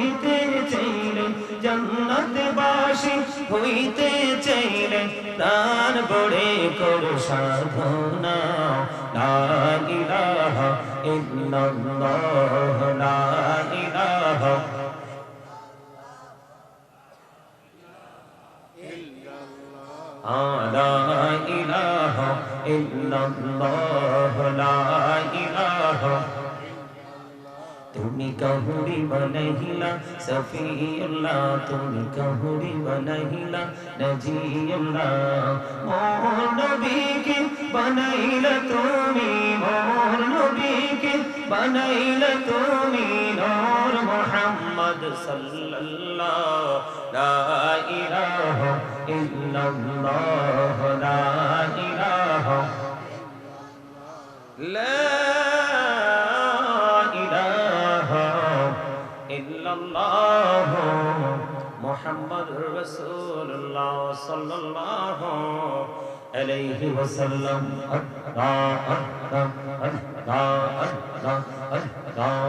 হইতে চাইলে জান্নাত বাসি হইতে চাইলে দান বড়ে কর সাধনা লা ইলাহা ইল্লাল্লাহ লা ইলাহা لا إله إلا الله لا إله তুমি কাহুরি বনহিলা সফিউল্লাহ তুমি কাহুরি বনহিলা নজিউল্লাহ মোর নবীকে বানাইলা তুমি মোর নবীকে বানাইলা তুমি নূর মুহাম্মদ সাল্লাল্লাহ লা ইলাহা ইল্লাল্লাহ লা ইলাহা لا إلا الله محمد رسول الله صلى الله عليه وسلم الله الله الله الله الله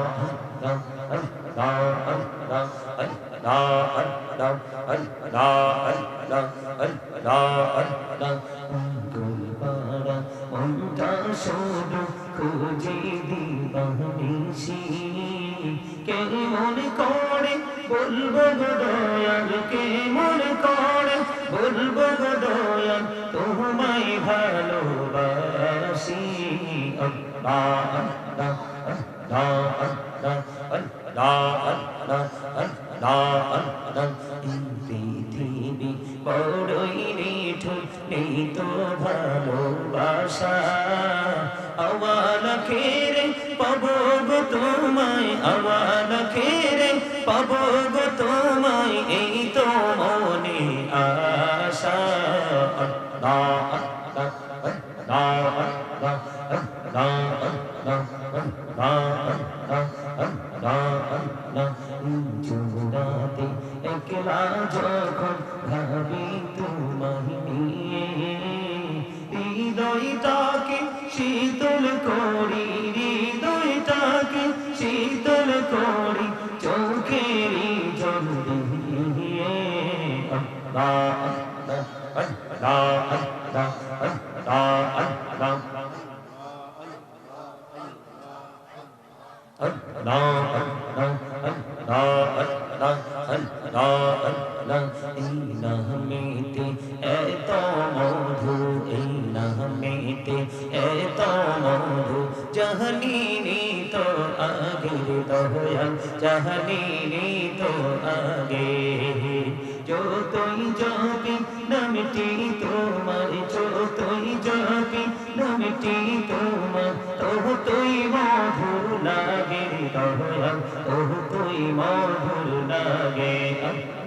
الله الله الله মনটা শুধু খুঁজে দিবানিসি কেমন করে বলব দয়াল কেমন করে বলব দয়াল তোমায় ভালোবাসি আল্লাহ আল্লাহ আল্লাহ আল্লাহ আল্লাহ আল্লাহ ভালোবাসা। আওয়াল খেরে পাবো গো তোমায়? আওয়াল খেরে পাবো গো তোমায়? এই তো মনে আশা। আল্লাহ আল্লাহ আল্লাহ।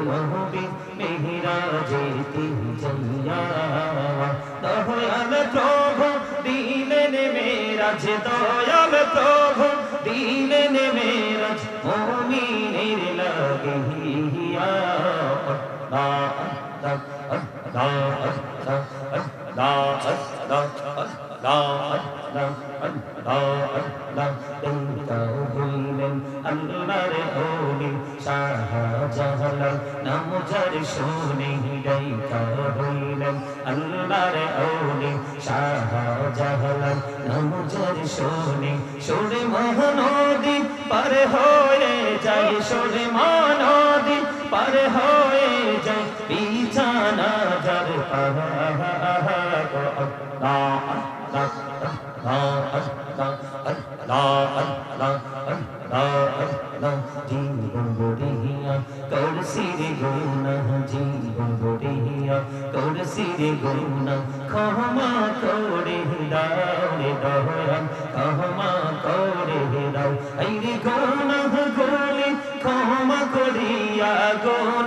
কহরে গুলহবি মেহরা যেতে যাইয়া দয়াল প্রভু, দিলেন মেরাজ, দয়াল প্রভু, দিলেন মেরাজ, মুমিনের লাগিয়া আল্লাহ আল্লাহ আল্লাহ আল্লাহ আল্লাহ সোনে সোনে মোহনদী পারে হয় জীবন গড়িয়া করছি রে গুনা জীবন গড়িয়া করছি রে গুনা ক্ষমা করে দাও রে দয়াল ক্ষমা করে দাও এই গুনা গলে ক্ষমা করিয়া গুনা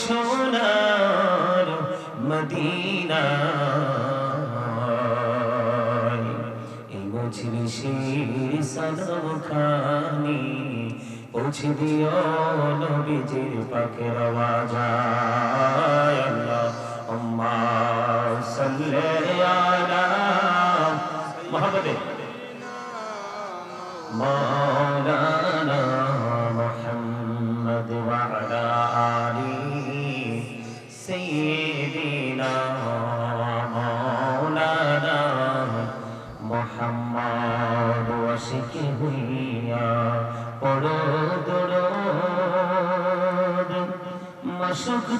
সোনার মদিনা। এই মজলিসে সদব পৌঁছে দিও নবীজির পাকে রওয়াজায় আল্লাহ আম্মা আলা মুহাম্মাদে। মাওলানা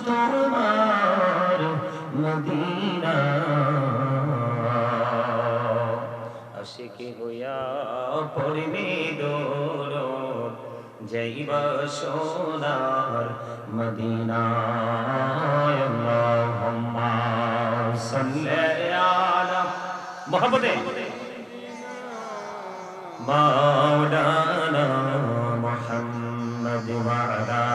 তোমার মদিনা। আশিকি হইয়া পড়বে দোর যাইব সোনার মদিনা আল্লাহুম্মা সাল্লি আলা মুহাম্মাদে। মাওলানা মুহাম্মদ ওয়া আলা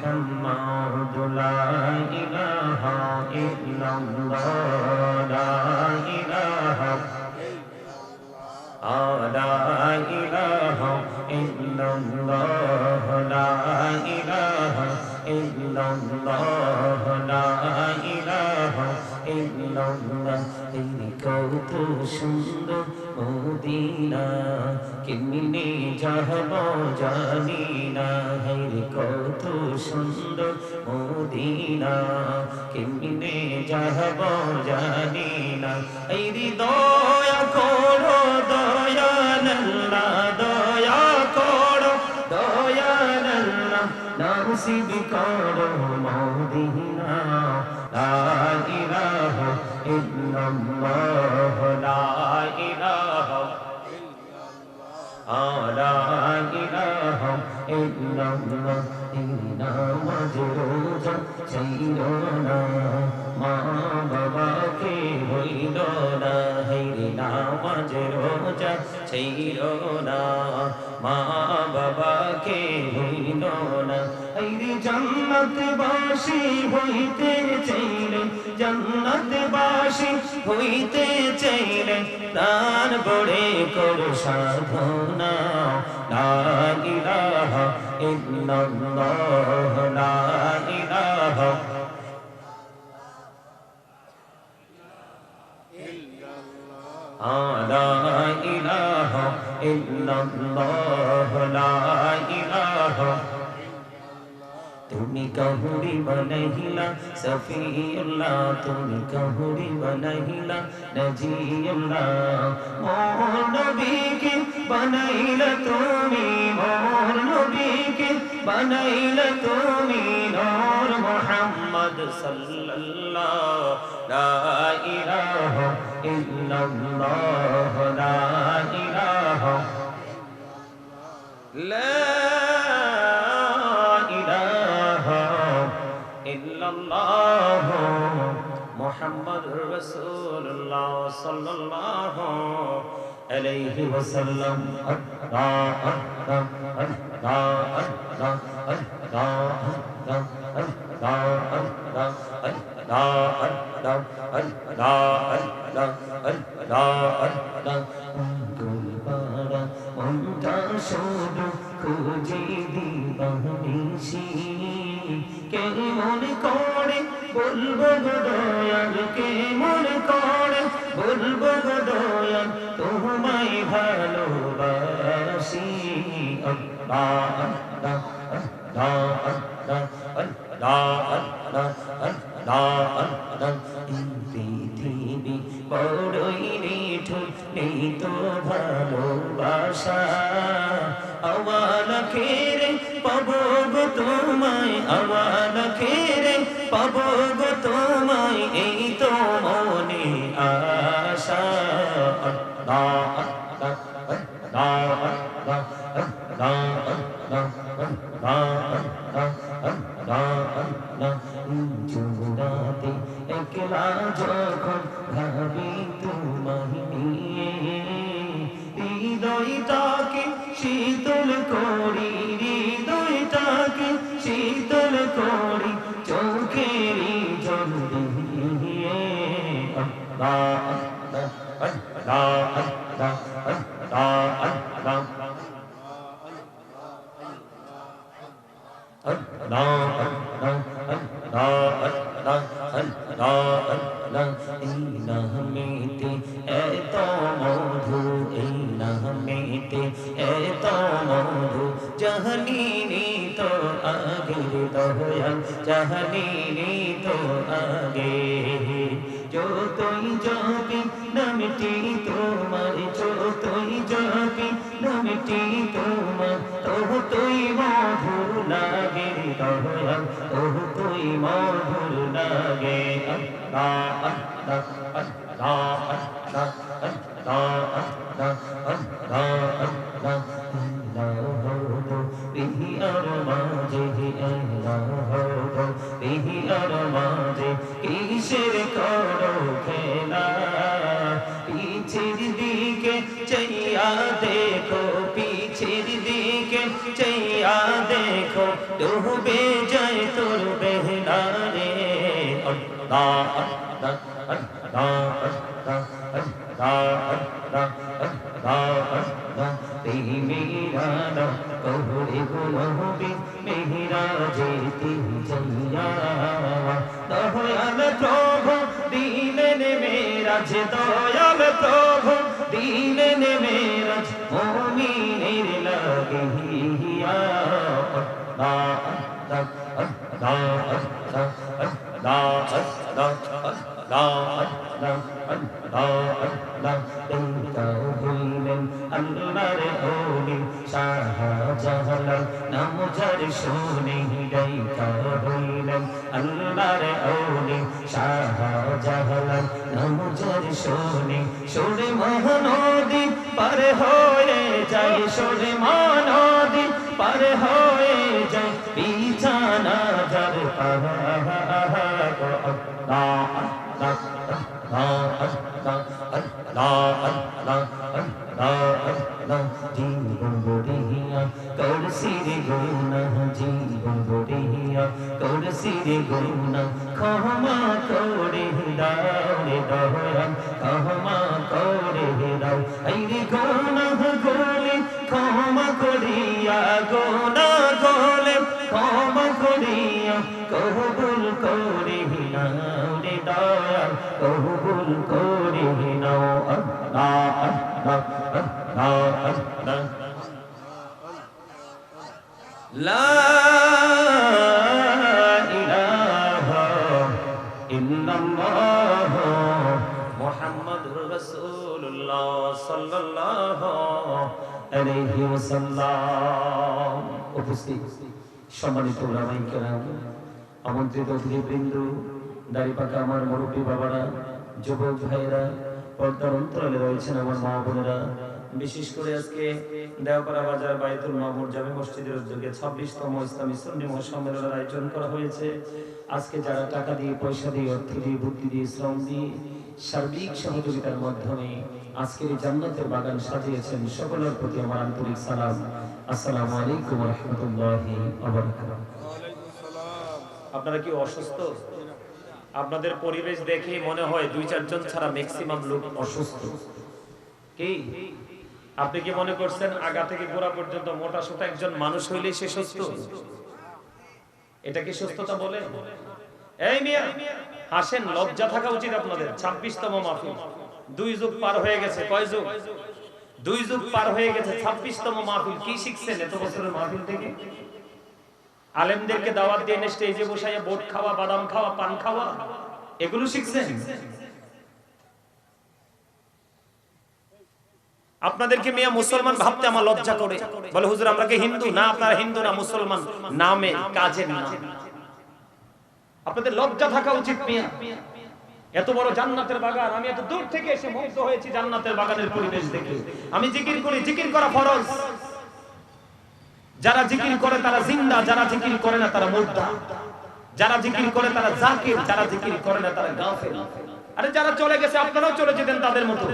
محمد لا إله إلا الله لا إله لا إله إلا الله لا إله إلا الله لا إله إلا الله এই কত সুন্দর মদিনা কেমনে যাহব জানি না হের কত সুন্দর মদিনা, কেমনে যাহব জানি না। এই দয়া করো দয়াল্লা দয়া করো দয়াল্লা নাসিব করো মদিনা। লা ইলাহা ইল্লাল্লাহ, লা ইলাহা নামাজ রোজা চাইল না মা বাবাকে হইল না হেরি নামাজ রোজা চাইল না মা বাবাকে হইল না। হেরি জান্নাত বাসি হইতে চাইলে জান্নাত বাসি হইতে চাইলে, প্রাণ বড়ে করো সাধনা। লা ইলাহা ইল্লাল্লাহ, লা ইলাহা লা ইলাহা ইল্লাল্লাহ, লা ইলাহা তুমি কাহুরি বনহিলা সফিউল্লাহ, তুমি কাহুরি বনহিলা নজিউল্লাহ মোর নবীকে বনাইলা তুমি মোর নবীকে বানাইলে তুমি নূর মোহাম্মদ সাল্লাল্লাহ লা ইলাহা ইল্লাল্লাহ লা ইলাহা لا إله إلا الله محمد رسول الله صلى الله عليه وسلم الله الله الله الله الله الله الله মনটা শুধু খুঁজে দিবানিসি কেমন করে বলবো গো দয়াল কেমন করে বলবো গো দয়াল তোমায় ভালোবাসি আল্লাহ আল্লাহ আল্লাহ আল্লাহ আল্লাহ আল্লাহ আল্লাহ পৃথিবী বড়ই নিঠুর নেই তো ভালোবাসা আওয়ালা খেরে পাবো গো তোমায় আওয়ালা খেরে পাবো তোমায় জাহানিনি তো আগে যতই যাবি নামটি তোমার যতই যাবি নামটি তোমার তবু তুই মধুর লাগে দয়াল তবু তুই মধুর লাগে আল্লাহ আল্লাহ আল্লাহ আল্লাহ আল্লাহ আল্লাহ আল্লাহ দয়াল প্রভু দিলেন মেরাজ মমিনের লাগে হিয়া না না না না না নাম যার শুনি গাইতা হইলেন আল্লাহর ওলি শাহ জাহালাল নাম যার শুনি সুরে মহানদী পার হয়ে যায় সুরে মহানদী পার হয়ে জীবন গড়িয়া করসির গুণা জীবন গড়িয়া করসির গুণা ক্ষমা করে দাও রে দয়াল ক্ষমা করে দাও এই গুণা গোলে ক্ষমা করিয়া গোনা لا إله إلا الله محمد رسول الله صلى الله عليه وسلم উপস্থিত সম্মানিত ওলামাই কেরাম আমন্ত্রিত অতিথিবৃন্দ দাড়ি পাকা আমার মুরব্বী বাবারা যুবক ভাইয়েরা পর্দার অন্তরালে রয়েছেন আমার মা বোনেরা। বিশেষ করে আজকে দেওপাড়া বাজার বাইতুল মামুর জামে মসজিদের উদ্যোগে ছাব্বিশতম ইসলামী সুন্নি মহাসম্মেলনের আয়োজন করা হয়েছে। আজকে যারা টাকা দিয়ে পয়সা দিয়ে অর্থ দিয়ে বুদ্ধি দিয়ে শ্রম দিয়ে সার্বিক সহযোগিতার মাধ্যমে আজকের এই জান্নাতের বাগান সাজিয়েছেন সকলের প্রতি আমার আন্তরিক সালাম। আসসালামু আলাইকুম রহমতুল্লাহি আপনারা কি অসুস্থ? আপনাদের পরিবেশ দেখে মনে হয় দুই, চারজন ছাড়া ম্যাক্সিমাম লোক অসুস্থ। কি? আপনি কি মনে করছেন আগা থেকে গোড়া পর্যন্ত মোটা, সোটা একজন মানুষ হইলেই সে সুস্থ? এটা কি সুস্থতা বলে? এই মিয়া, হাসেন, লজ্জা থাকা উচিত আপনাদের। ছাব্বিশতম মাহফিল। দুই যুগ পার হয়ে গেছে। কয় যুগ? দুই যুগ পার হয়ে গেছে। ছাব্বিশতম মাহফিল। কি শিখছেন এত বছরের মাহফিল থেকে? আলেমদেরকে দাওয়াত দিয়ে স্টেজে বসাইয়া বোট খাওয়া, বাদাম খাওয়া, পান খাওয়া, এগুলো শিখছেন? আপনাদেরকে মিয়া মুসলমান ভাবতে আমার লজ্জা করে। বলে, হুজুর, আমরা কি হিন্দু? না, আপনারা হিন্দু না, মুসলমান। নামে, কাজের নাম। আপনাদের লজ্জা থাকা উচিত, মিয়া। এত বড় জান্নাতের বাগান, আমি এত দূর থেকে এসে মুগ্ধ হয়েছি জান্নাতের বাগানের পরিবেশ দেখে। আমি জিকির করি, জিকির করা ফরজ। যারা জিকির করে তারা জিন্দা, যারা জিকির করে না তারা মুর্দা। যারা জিকির করে তারা জাকির, যারা জিকির করে না তারা গাফেল। আরে যারা চলে গেছে, আপনারাও চলে যেতেন তাদের মতো।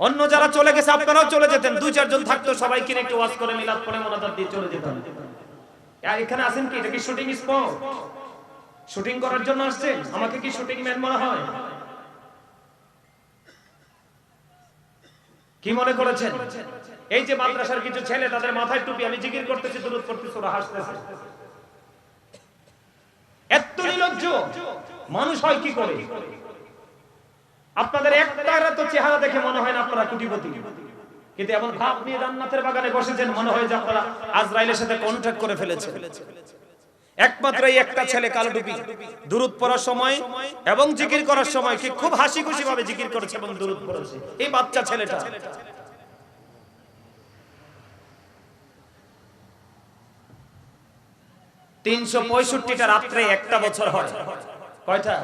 অন্য যারা চলে গেছে, আপনারাও চলে যেতেন। দুই, চারজন থাকতো সবাই কিনে একটু ওয়াজ করে, মিলাদ করে মোনাজাত দিয়ে চলে যেতেন এখানে আছেন কি? এটা কি শুটিং স্পট? শুটিং করার জন্য আসছেন? আমাকে কি শুটিং ম্যান মনে হয়? কি মনে করেছেন? এই যে মাদ্রাসার কিছু ছেলে তাদের মাথায় টুপি, আমি জিকির করতেছি দূরত করতেছি ওরা হাসতেছে। এত নির্লজ্জ মানুষ হয় কি করে? আপনাদের একটার তো চেহারা দেখে মনে হয় না আপনারা কোটিপতি। কিন্তু এমন ভাব নিয়ে জান্নাতের বাগানে বসেছেন, মনে হয় যে আপনারা আজরাইলের সাথে কন্ট্রাক্ট করে ফেলেছেন। একমাত্র এই একটা ছেলে, কালো টুপি। দুরুদ পড়ার সময় এবং জিকির করার সময় কি খুব হাসি খুশি ভাবে জিকির করেছে এবং দুরুদ পড়েছে। এই বাচ্চা ছেলেটা। তিনশো পঁয়ষট্টিটা রাত্রে একটা বছর হয়। কয়টা?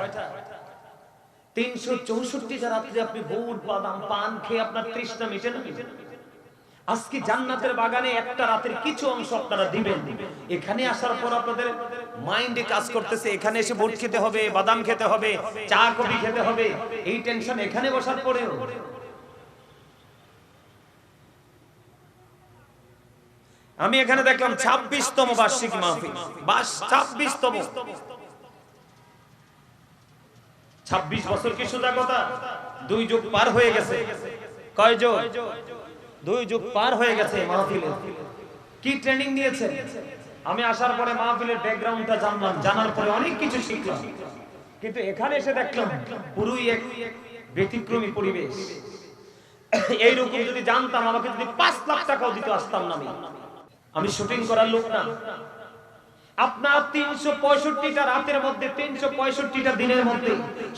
তিনশো চৌষট্টিটা রাত্রে আপনি বুট বাদাম পান খেয়ে আপনার তৃষ্ণা মিটে না? আজকে জান্নাতের বাগানে একটা রাতের কিছু অংশ আপনারা দিবেন। এখানে আসার পর আপনাদের মাইন্ডে কাজ করতেছে, এখানে এসে বুট খেতে হবে, বাদাম খেতে হবে, চা কফি খেতে হবে, এই টেনশন এখানে বসার পরেও। আমি এখানে দেখলাম ছাব্বিশতম বার্ষিক মাহফিল। ছাব্বিশতম। ছাব্বিশ বছর কি সোজা কথা? দুই যুগ পার হয়ে গেছে। কয় যুগ? দুই যুগ পার হয়ে গেছে মাহফিলে। কি ট্রেনিং নিয়েছে আমি আসার পরে মাহফিলের ব্যাকগ্রাউন্ডটা জানলাম, জানার পরে অনেক কিছু শিখলাম। কিন্তু এখানে এসে দেখলাম, পুরোই এক ব্যতিক্রমী পরিবেশ। এইরকম যদি জানতাম, আমাকে যদি পাঁচ লাখ টাকাও দিতে আসতাম না আমি। আমি শুটিং করার লোক না। আপনার তিনশো পঁয়ষট্টিটা রাতের মধ্যে, তিনশো পঁয়ষট্টিটা দিনের মধ্যে,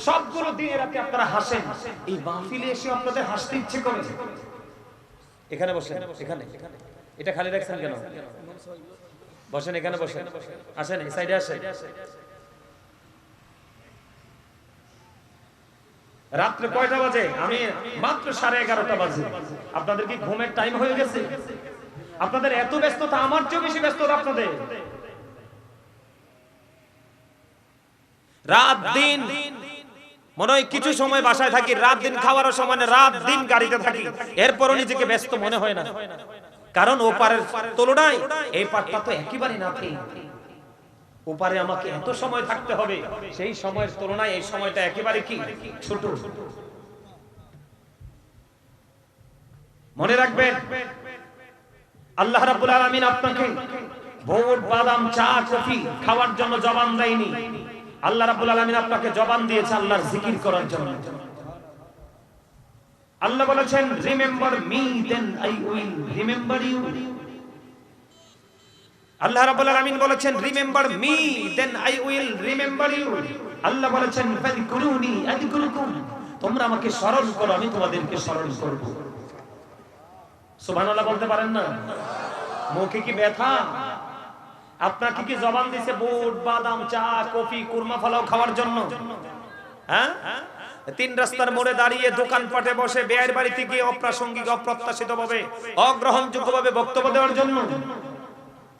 সবগুলো দিনের রাতে আপনারা হাসেন। এই মাহফিলে এসে আপনাদের হাসতে ইচ্ছে করে। এখানে বসেন, এখানে। এটা খালি রাখছেন কেন? বসেন, এখানে বসেন। আসেন, এই সাইডে আসেন। রাত্রে কয়টা বাজে? আমি মাত্র সাড়ে এগারোটা বাজে। আপনাদের কি ঘুমের টাইম হয়ে গেছে? আপনাদের এত ব্যস্ততা, আমার চেয়ে বেশি ব্যস্ততা আপনাদের। রাত দিন, মনে হয় কিছু সময় বাসায় থাকি, রাত দিন খাওয়ার সময় রাত দিন গাড়িতে থাকি। এরপরও নিজেকে ব্যস্ত মনে হয় না। কারণ ও পারের তুলনায় এই পারটা তো একেবারে না ওপারে আমাকে এত সময় থাকতে হবে, সেই সময়ের তুলনায় এই সময়টা একেবারে কি? ছোট। মনে রাখবেন আল্লাহ রাব্বুল আলামিন আপনাকে ভোট, বাদাম, চা, কফি খাওয়ার জন্য জবান দেয়নি। আল্লাহ রাব্বুল আলামিন আপনাকে জবান দিয়েছে আল্লাহর জিকির করার জন্য। আল্লাহ বলেছেন remember me then I will remember you আল্লাহ রাব্বুল আলামিন বলেছেন remember me then I will remember you আল্লাহ বলেছেন, ফাযকুরুনি আযকুরুকুম। তোমরা আমাকে স্মরণ করো, আমি তোমাদেরকে স্মরণ করব। সুবহানাল্লাহ বলতে পারেন না? মুখে কি ব্যথা? আপনাকে কি জবান দিছে বুট, বাদাম, চা, কফি, কুরমা ফলাও খাওয়ার জন্য? হ্যাঁ? তিন রাস্তার মোড়ে দাঁড়িয়ে দোকানপাটে বসে বেয়ের বাড়িতে গিয়ে অপ্রাসঙ্গিক অপ্রত্যাশিত ভাবে অগ্রহণযোগ্য ভাবে বক্তব্য দেওয়ার জন্য?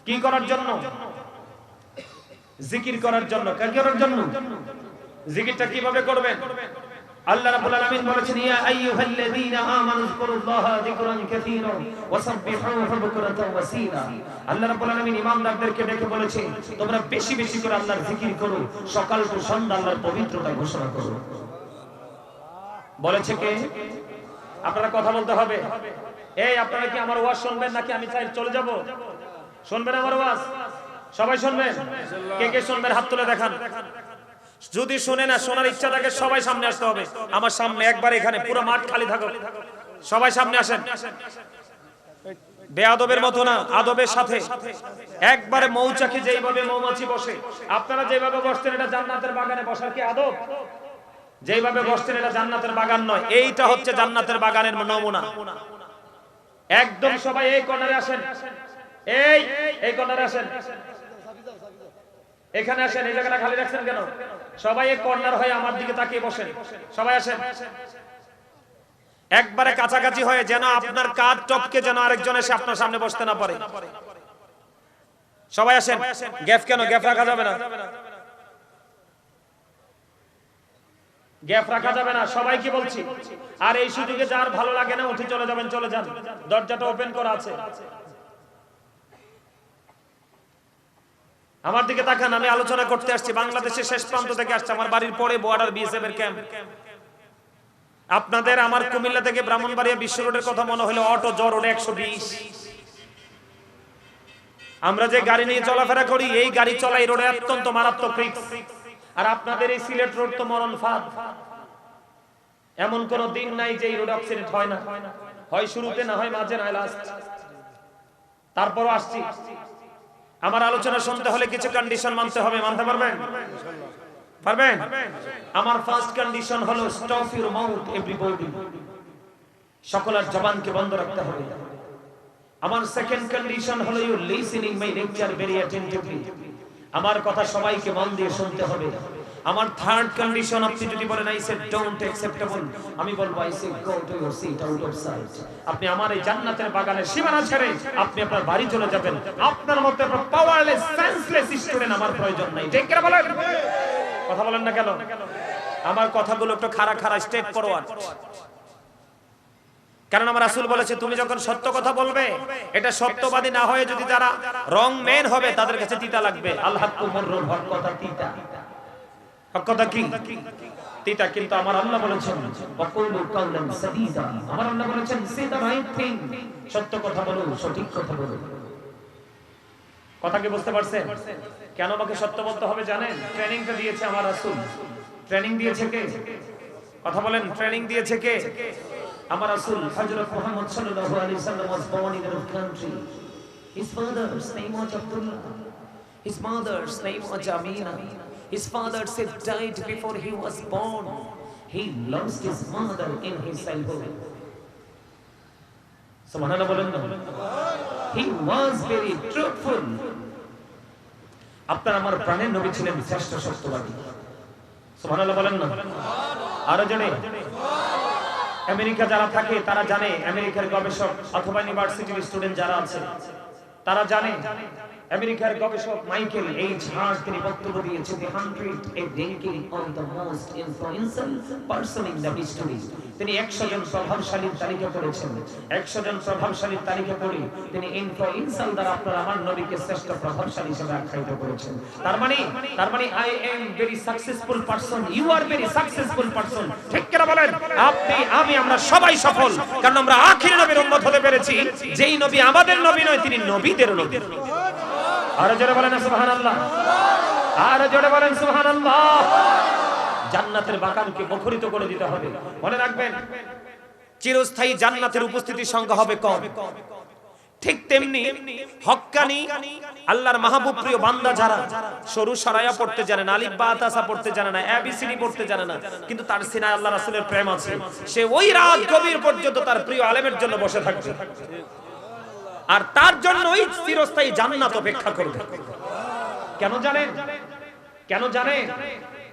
কি করার জন্য? জিকির করার জন্য। করার জন্য? জিকিরটা কীভাবে করবেন? আল্লাহ রাব্বুল আলামিন বলেছেন, ইয়া আইয়ুহাল্লাযীনা আমানু যকুরুল্লাহা যিকরান কাসীরা ওয়াসাব্বিহুহু বুকরাতাও ওয়াসীলা আল্লাহ রাব্বুল আলামিন ইমানদারদেরকে ডেকে বলেছে, তোমরা বেশি বেশি করে আল্লাহর জিকির করো, সকাল ও সন্ধ্যা আল্লাহর পবিত্রতা ঘোষণা করো। বলেছে কে? আপনারা কথা বলতে হবে। এই, আপনারা কি আমার ওয়াজ শুনবেন নাকি আমি চাই চলে যাব? শুনবেন আমার ওয়াজ? সবাই শুনবেন? কে কে শুনবেন? হাত তুলে দেখান। যদি শুনে না, শোনার ইচ্ছা থাকে, সবাই সামনে আসতে হবে। আমার সামনে একবার এখানে, পুরো মাঠ খালি থাকো সবাই সামনে আসেন। বেয়াদবের মতো না, আদবের সাথে। একবারে মৌচাকে যেইভাবে মৌমাছি বসে, আপনারা যেভাবে বসতেন এটা জান্নাতের বাগানে বসার কি আদব? যেইভাবে বসতেন এটা জান্নাতের বাগান নয়। এইটা হচ্ছে জান্নাতের বাগানের নমুনা। একদম সবাই এই কর্নারে আসেন। এই এই কর্নারে আসেন। এখানে আসেন, এই জায়গাটা খালি রাখছেন কেন? সবাই এই কর্নার হয়ে আমার দিকে তাকিয়ে বসেন। সবাই আসেন। একবারে কাছাকাছি হয়ে যেন আপনার কাজ টপকে যেন আরেকজন এসে আপনার সামনে বসতে না পারে। সবাই আসেন। গ্যাপ কেন? গ্যাপ রাখা যাবে না। গ্যাপ রাখা যাবে না। সবাই কি বলছি? আর এই সুযোগে যার ভালো লাগে না, উঠে চলে যাবেন, চলে যান। দরজাটা ওপেন করা আছে। আমার দিকে তাকান, আমি আলোচনা করতে আসছি। বাংলাদেশের শেষ প্রান্ত থেকে আসছে, আমার বাড়ির পরে বর্ডার বিএসএফ এর ক্যাম্প আপনাদের আমার কুমিল্লা থেকে ব্রাহ্মণবাড়িয়া বিশ্ব রোডের কথা মনে হলো অটো জ্বর রোডে একশো বিশ। আমরা যে গাড়ি নিয়ে চলাফেরা করি, এই গাড়ি চলা এই রোডে অত্যন্ত মারাত্মক আর আপনাদের এই সিলেট রোড তো মরণ ফাঁদ। এমন কোন দিন নাই যে এই রোড অ্যাক্সিডেন্ট হয় না। হয় শুরুতে, না হয় মাঝে, না লাস্ট তারপরও আসছি। আমার আলোচনা শুনতে হলে কিছু কন্ডিশন মানতে হবে, মানতে পারবেন? পারবেন? আমার ফার্স্ট কন্ডিশন হলো স্টপ ইউর মাউথ এভরিবডি সকলের জবানকে বন্ধ রাখতে হবে। আমার সেকেন্ড কন্ডিশন হলো you listening my lecture very attentively আমার কথা সবাইকে মন দিয়ে শুনতে হবে। আমার থার্ড কন্ডিশন আপনি যদি বলেন আই সে ডোন্ট অ্যাকসেপ্টেবল আমি বলব I say go to your seat out of sight আপনি আমার এই জান্নাতের বাগানের সীমানা ছেড়ে আপনি আপনার বাড়ি চলে যাবেন। আপনার মধ্যে আপনার পাওয়ারলেস সেন্সলেস স্টুডেন্ট আমার প্রয়োজন নাই। ঠিক করে বলেন? কথা বলেন না কেন? আমার কথাগুলো একটু খাড়া খাড়া স্টেট ফরওয়ার্ড কারণ আমার রাসূল বলেছে, তুমি যখন সত্য কথা বলবে, এটা সত্যবাদী না হয়ে যদি যারা রং মেন হবে, তাদের কাছে তিতা লাগবে। আল্লাহ কথা, তিতা। কথা কি তিতা কিন্তু আমার আল্লাহ বলেছেন। ওয়াকুলু কাওলান সাদীদা আমার আল্লাহ বলেছেন সে দা রাইট থিং সত্য কথা বলো সঠিক কথা বলো। কথা কি বুঝতে পারছেন? কেন আমাকে সত্য বলতে হবে জানেন? ট্রেনিংটা দিয়েছে আমার রাসূল। ট্রেনিং দিয়েছে কে? কথা বলেন ট্রেনিং দিয়েছে কে? আমার রাসূল হযরত মুহাম্মদ সাল্লাল্লাহু আলাইহি mother's name was Amina his father said, died before he was born. He lost his mother in his childhood. He was very truthful. আপনার আমার প্রাণের নবী ছিলেন শ্রেষ্ঠ সত্যবাদী। সুবহানাল্লাহ বলেন না। আরও জনে আমেরিকা যারা থাকে, তারা জানে, আমেরিকার গবেষক অথবা ইউনিভার্সিটির স্টুডেন্ট যারা আছে, তারা জানে। আমেরিকার গবেষক মাইকেল এইচ হার্ট তিনি বক্তব্য দিয়েছেন the hundred a ranking on the most influential person in the history তিনি 100 জন প্রভাবশালীর তালিকা করেছেন। 100 জন প্রভাবশালীর তালিকা করে তিনি ইনফ্লুয়েন্সিয়াল দ্বারা আপনার আমার নবীকে শ্রেষ্ঠ প্রভাবশালী হিসেবে আখ্যায়িত করেছেন। তার মানে তার মানে I am very successful person you are very successful person ঠিক করে বলেন? আপনি, আমি, আমরা সবাই সফল, কারণ আমরা আখির নবীর উম্মত হতে পেরেছি। যেই নবী আমাদের নবী নয়, তিনি নবীদের নবী। আরও জোরে বলেন, সুবহানাল্লাহ। আরও জোরে বলেন, সুবহানাল্লাহ। জান্নাতের বাগানকে মুখরিত করে দিতে হবে। মনে রাখবেন, চিরস্থায়ী জান্নাতের উপস্থিতির সংখ্যা হবে কম। ঠিক তেমনি হক্কানি আল্লাহর মাহবুব প্রিয় বান্দা যারা, সরু সরায়া পড়তে জানে না, আলিফ বা তাসা পড়তে জানে না এবিসিডি পড়তে জানে না, কিন্তু তার সিনায় আল্লাহ রাসূলের প্রেম আছে। সে ওই রাত গভীর পর্যন্ত তার প্রিয় আলেমের জন্য বসে থাকবে। আর তার জন্য ওই চিরস্থায়ী জান্নাত অপেক্ষা করবে। কেন জানেন? কেন জানে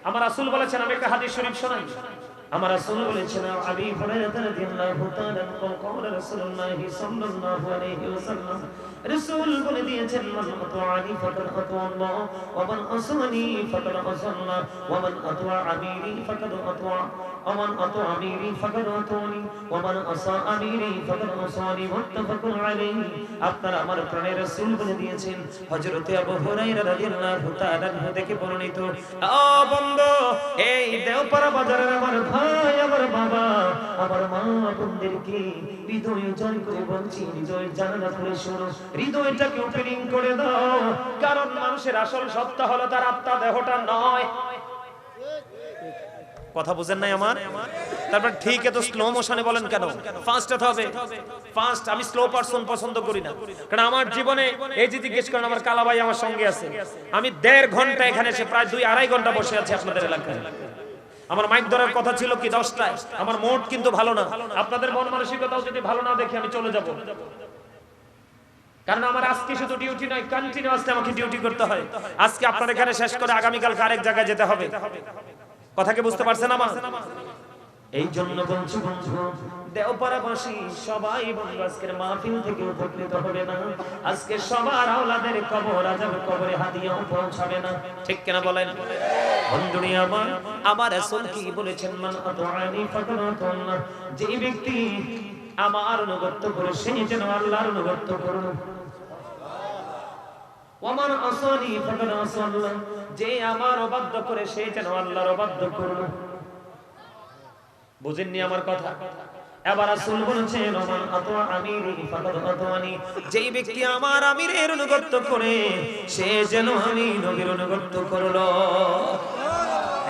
আমার আসুল বলেছেন, আমি একটা হাদিস শরীফ শোনাই। আমার আসুল বলেছেন, আবি হুরায়রা রাদিয়াল্লাহু তাআলা কওলা রাসূলুল্লাহি সাল্লাল্লাহু আলাইহি ওয়াসাল্লাম রাসূল বলে দিয়েছেন, মান আতাআনি ফাকাদ আতাআল্লাহ ওয়া মান আসানি ফাকাদ আসাল্লাহ, ওয়া মান আতাআ আমিরি ফাকাদ আতাআ, ওয়া মান আতাআ আমিরি ফাকাদ আতাআনি, ওয়া মান আসা আমিরি ফাকাদ আসানি মুত্তাফাকুন আলাইহি। আপনারা আমার প্রাণের রাসূল বলে দিয়েছেন, হযরতে আবু হুরায়রা রাদিয়াল্লাহু তাআলা থেকে বর্ণিত ও বন্ধু, এই দেওপাড়া বাজারের আমার ভাই, আমার বাবা, আমার মা বন্ধুদেরকে হৃদয় জয় করে বলছি হৃদয় জানালা খুলে শোনো হৃদয়টাকে ওপেনিং করে দাও। কারণ মানুষের আসল সত্তা হলো তার আত্মা, দেহটা নয়। কথা বুঝেন নাই আমার? তারপর ঠিক এত স্লো মোশনে বলেন কেন? ফাস্ট হতে হবে। ফাস্ট আমি স্লো পারসন পছন্দ করি না। কারণ আমার জীবনে এই যে জিজ্ঞেস করেন, আমার কালা ভাই আমার সঙ্গে আছে। আমি দেড় ঘণ্টা এখানে এসে প্রায় দুই আড়াই ঘণ্টা বসে আছি আপনাদের এলাকায়। আমার মাইক ধরার কথা ছিল কি দশটায়? আমার মোট কিন্তু ভালো না। আপনাদের মন মানসিকতাও যদি ভালো না দেখে আমি চলে যাব। কারণ আমার আজকে শুধু ডিউটি নয় কন্টিনিউয়াসলি আমাকে ডিউটি করতে হয়। আজকে আপনার এখানে শেষ করে আগামীকাল আরেক জায়গায় যেতে হবে। কথা কি বুঝতে পারছেন আমার? এই জন্য বলছি বন্ধু বন্ধু আমার যে ব্যক্তি আমার করে, সে যেন আল্লাহর অনুগত্য করুন ওমান আসানি, ফাকাদ আসাল্লাহ। যে আমার অবাধ্য করে, সে যেন আল্লাহর অবাধ্য করল বুঝেননি আমার কথা? এবার রাসূল বলেছেন, ওমান আতওয়া আমিরি ফাকাদ আতওয়ানি। যেই ব্যক্তি আমার আমিরের অনুগত্য করে, সে যেন আমি নবীর অনুগত্য করল।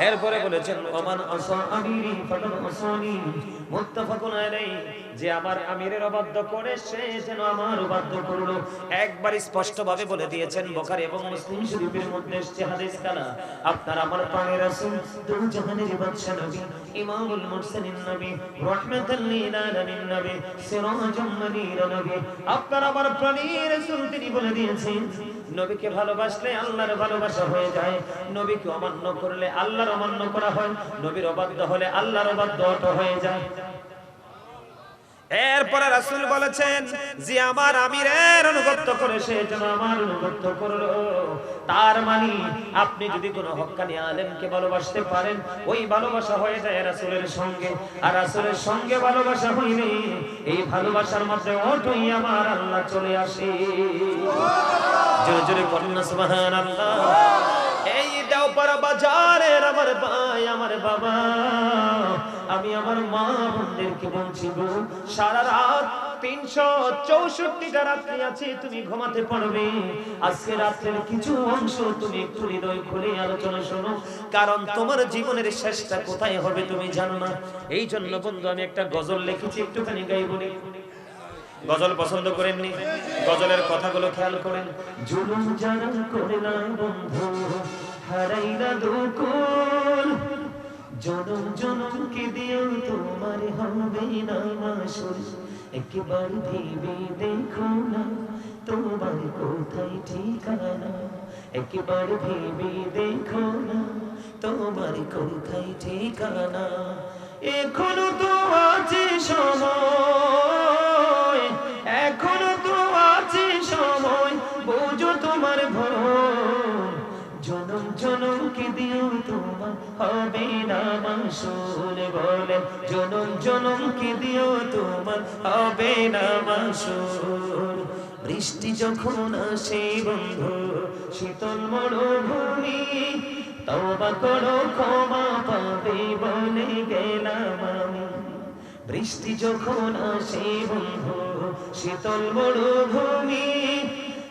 এরপরে বলেছেন, ওমান আসা আমিরি ফাকাদ আসানি যে আমার আমিরের অবাধ্য করে, সে যেন আমার অবাধ্য করল। একবার স্পষ্ট ভাবে বলে দিয়েছেন বুখারী এবং মুসলিম শরীফের মধ্যে এসেছে হাদিস কানা আপনার আমার প্রাণের রাসূল দু জাহানের বাদশা নবী, ইমামুল মুরসালিন নবী, রাহমাতাল লিল আলামিন নবী সিরাজুম মুনীর নবী, আপনার আমার প্রাণের রাসূল তিনি বলে দিয়েছেন, নবীকে ভালোবাসলে আল্লাহর ভালোবাসা হয়ে যায়, নবীকে অমান্য করলে আল্লাহর অমান্য করা হয়, নবীর অবাধ্য হলে আল্লাহর অবাধ্য হয়ে যায়। এরপরে রাসুল বলেছেন যে আমার আমিরের অনুগত্য করে, সে যেন আমার অনুগত্য করল। তার মানে আপনি যদি কোনো হক্কানি আলেমকে ভালোবাসতে পারেন, ওই ভালোবাসা হয়ে যায় রাসূলের সঙ্গে। আর রাসূলের সঙ্গে ভালোবাসা হইলে এই ভালোবাসার মধ্যে অটোই আমার আল্লাহ চলে আসে। জোরে জোরে না, সুবহানাল্লাহ। এই দেওপাড়া বাজারের আমার ভাই, আমার বাবা। আমি আমার মা বোনদেরকে বলছি গো, সারা রাত তিনশো চৌষট্টিটা রাত্রি আছে, তুমি ঘুমাতে পারবে। আজকে রাত্রের কিছু অংশ তুমি একটু হৃদয় খুলে আলোচনা শোনো, কারণ তোমার জীবনের শেষটা কোথায় হবে তুমি জানো না। এই জন্য বন্ধু, আমি একটা গজল লিখেছি, একটুখানি গাই বলি গজল পছন্দ করেননি? গজলের কথাগুলো খেয়াল করেন। জুলুম যারা করে না বন্ধু, হারাইলা দুকুল জনম জনমকে দিও তোমার হবে না মাসুর একবার ভেবে দেখো না, তোমার কোথায় ঠিকানা। একবার ভেবে দেখো না, তোমার কোথায় ঠিকানা। এখনও তো আছে সময়। মাসুল বলে, জনম জনম কে দিও তোমার? হবে না মাসুল বৃষ্টি যখন আসে বন্ধু, শীতল মরুভূমি তবা করো, ক্ষমা পাবে বলে গেলাম আমি। বৃষ্টি যখন আসে বন্ধু, শীতল মরুভূমি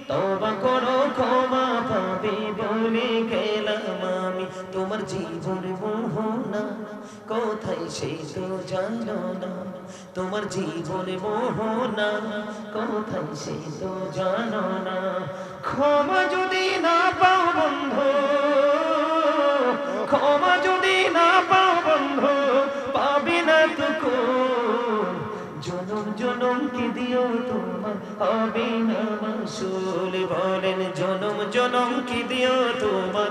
তবা করো, ক্ষমা পাবে কোথায় সেই তো জানো না তোমার জীবন মোহনা, কোথায় সেই তো জানো না ক্ষমা যদি না পাও বন্ধু, ক্ষমা যদি না পাও বন্ধু, পাবে না তো জনম জনম কে দিও তোমার? হবে না মাসুল। বলেন জনম জনম কি দিও তোমার?